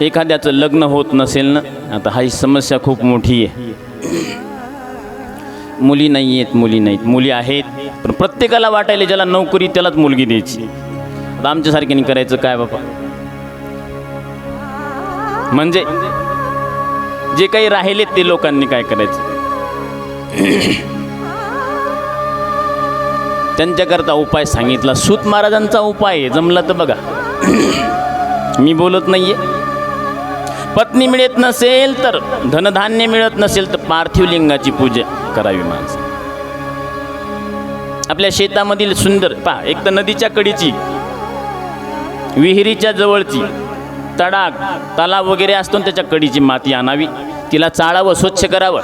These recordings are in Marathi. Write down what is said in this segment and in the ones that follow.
एखाद्याचं लग्न होत नसेल ना आता हा ही समस्या खूप मोठी आहे. मुली नाही आहेत मुली नाहीत. मुली आहेत पण प्रत्येकाला वाटायला ज्याला नोकरी त्यालाच मुलगी द्यायची. आता आमच्यासारख्याने करायचं काय बाबा? म्हणजे जे काही राहिलेत ते लोकांनी काय करायचं? त्यांच्याकरता उपाय सांगितला. सूत महाराजांचा उपाय आहे जमला तर बघा. मी बोलत नाहीये. पत्नी मिळत नसेल तर धनधान्य मिळत नसेल तर पार्थिव लिंगाची पूजा करावी माणसं. आपल्या शेतामधील सुंदर पा एक तर नदीच्या कडीची विहिरीच्या जवळची तडाग तलाव वगैरे असतो त्याच्या कडीची माती आणावी. तिला चाळावं स्वच्छ करावं.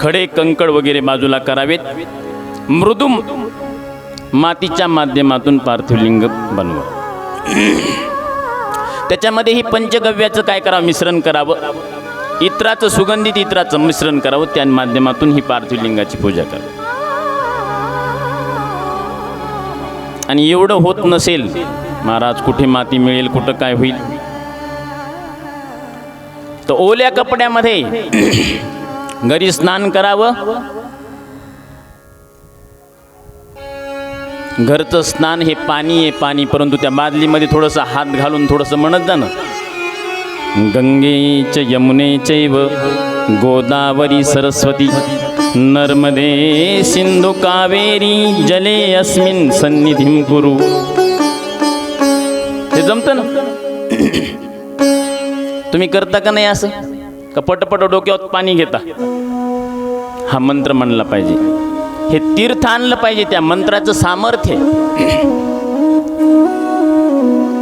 खडे कंकड वगैरे बाजूला करावेत. मृदू मातीच्या माध्यमातून पार्थिवलिंग बनवा. त्याच्यामध्ये ही पंचगव्याचं काय करावं? मिश्रण करावं. इत्राचं सुगंधित इत्राचं मिश्रण करावं. त्या माध्यमातून ही पार्थिवलिंगाची पूजा करावी. आणि एवढं होत नसेल महाराज कुठे माती मिळेल कुठं काय होईल? तर ओल्या कपड्यामध्ये घरी स्नान करावं. घरचं स्नान हे पाणी आहे पाणी. परंतु त्या बादलीमध्ये थोडंसं हात घालून थोडंसं म्हणत जाणं. ना गंगे च यमुने चैव गोदावरी सरस्वती नर्मदे सिंधू कावेरी जले अस्मिन सन्निधिं कुरु. हे जमतं ना? तुम्ही करता का नाही असं? का पटपट डोक्यावर पाणी घेता? हा मंत्र म्हणला पाहिजे. हे तीर्थ आणलं पाहिजे त्या मंत्राचं सामर्थ्य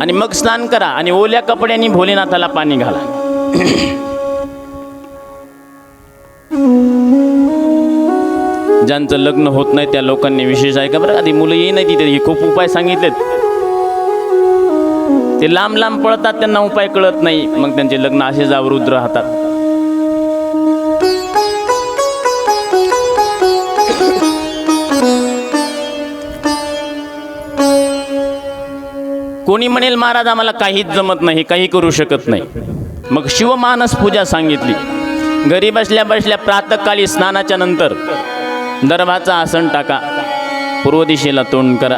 आणि मग स्नान करा आणि ओल्या कपड्यांनी भोलेनाथाला पाणी घाला. ज्यांचं लग्न होत नाही त्या लोकांनी विशेष आहे का बरं? आधी मुलं ये नाही तिथे हे खूप उपाय सांगितलेत. ते लांब लांब पळतात त्यांना उपाय कळत नाही. मग त्यांचे लग्न असेच अवरुद्ध राहतात. कोणी म्हणेल महाराज आम्हाला काहीच जमत नाही काही करू शकत नाही. मग शिवमानस पूजा सांगितली. घरी बसल्या बसल्या प्रातकाळी स्नानाच्या नंतर दर्भाचा आसन टाका. पूर्व दिशेला तोंड करा.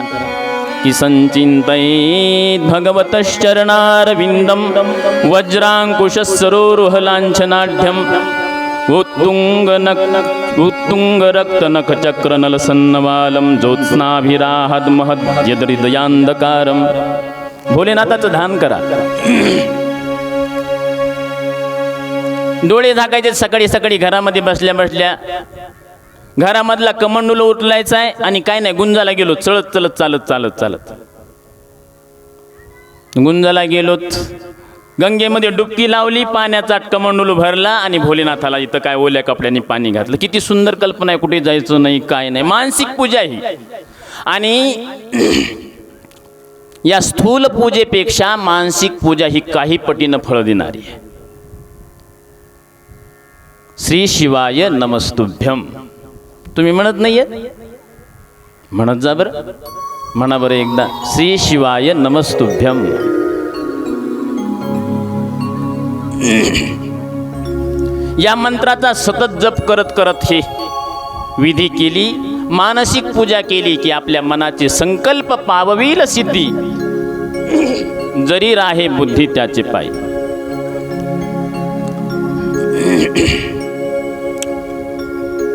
की संचिंतयेत भगवतश्चरणारविंदम वज्रांकुश सरोरुहलांछनाढ्यम उत्तुंग नक उत्तुंग रक्त नख भोलेनाथाचं ध्यान करा. डोळे झाकायचे सकाळी सकाळी घरामध्ये बसल्या बसल्या. घरामधला कमंडूल उचलायचा आहे आणि काय नाही गुंजाला गेलो चलत चलत चालत चालत चालत. गुंजाला गेलोत. गंगेमध्ये डुबकी लावली पाण्याचा कमंडूल भरला आणि भोलेनाथाला इथं काय ओल्या कपड्यांनी पाणी घातलं. किती सुंदर कल्पना आहे कुठे जायचं नाही काय नाही. मानसिक पूजा ही. आणि या स्थूल पूजेपेक्षा मानसिक पूजा ही काही पटीनं फळ देणारी आहे. श्री शिवाय नमस्तुभ्यम. तुम्ही म्हणत नाहीये? म्हणत जा बरं. म्हणा बरं एकदा. श्री शिवाय नमस्तुभ्यम. या मंत्राचा सतत जप करत करत हे विधी केली. मानसिक पूजा केली की आपल्या मनाचे संकल्प पाववील सिद्धी. जरी राहे बुद्धी त्याचे पाय.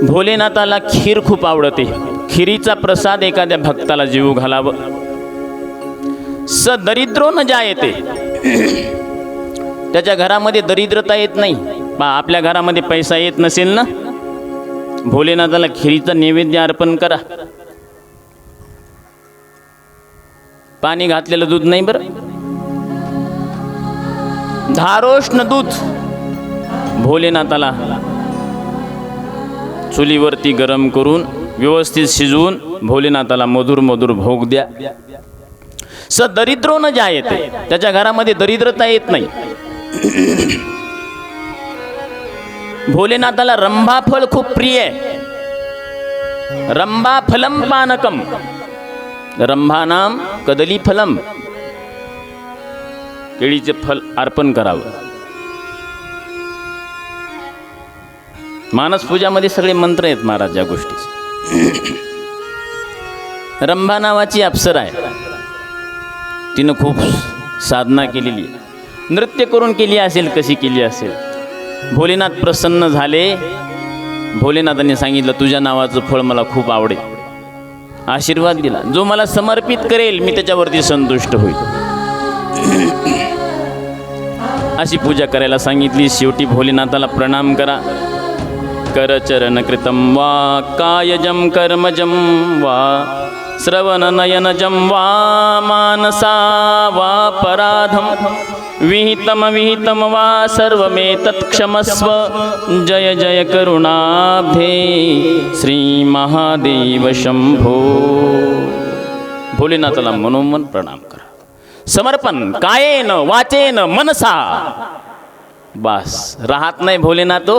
भोलेनाथाला खीर खूप आवडते. खिरीचा प्रसाद एखाद्या भक्ताला जीव घालावं. स दरिद्रो न जायते. त्याच्या घरामध्ये दरिद्रता येत नाही. बा आपल्या घरामध्ये पैसा येत नसेल ना? भोलेनाथाला खिरीचा नैवेद्य अर्पण करा. पाणी घातलेलं दूध नाही बरं? धारोष्ण दूध. भोलेनाथाला चुलीवरती गरम करून व्यवस्थित शिजवून भोलेनाथाला मधुर मधुर भोग द्या. स दरिद्रो न ज्या येते त्याच्या घरामध्ये दरिद्रता येत नाही. भोलेनाथाला रंभाफळ खूप प्रिय आहे. रंभा फलम पानकम. रंभानाम कदली फलम केळीचे फल अर्पण करावं. मानस पूजामध्ये सगळे मंत्र आहेत महाराज या गोष्टीचे रंभा नावाची अप्सरा आहे. तिनं खूप साधना केलेली आहे. नृत्य करून केली असेल कशी केली असेल. भोलेनाथ प्रसन्न झाले. भोलेनाथांनी सांगितलं तुझ्या नावाचं फळ मला खूप आवडेल आशीर्वाद दिला. जो मला समर्पित करेल मी त्याच्यावरती संतुष्ट होईल. अशी पूजा करायला सांगितली. शेवटी भोलेनाथाला प्रणाम करा. करचरण कृतं वा कायजं कर्मजं वा श्रवणनयनजं वा मानसा वा पराधं विहितम विहितम वा सर्वमेतत्क्षमस्व जय जय करुणाब्धे श्रीमहादेव शंभो। भोलेनाथाला मनोमन प्रणाम करा। समर्पण कायेन वाचेन मनसा। बास राहत नाही भोलेनाथ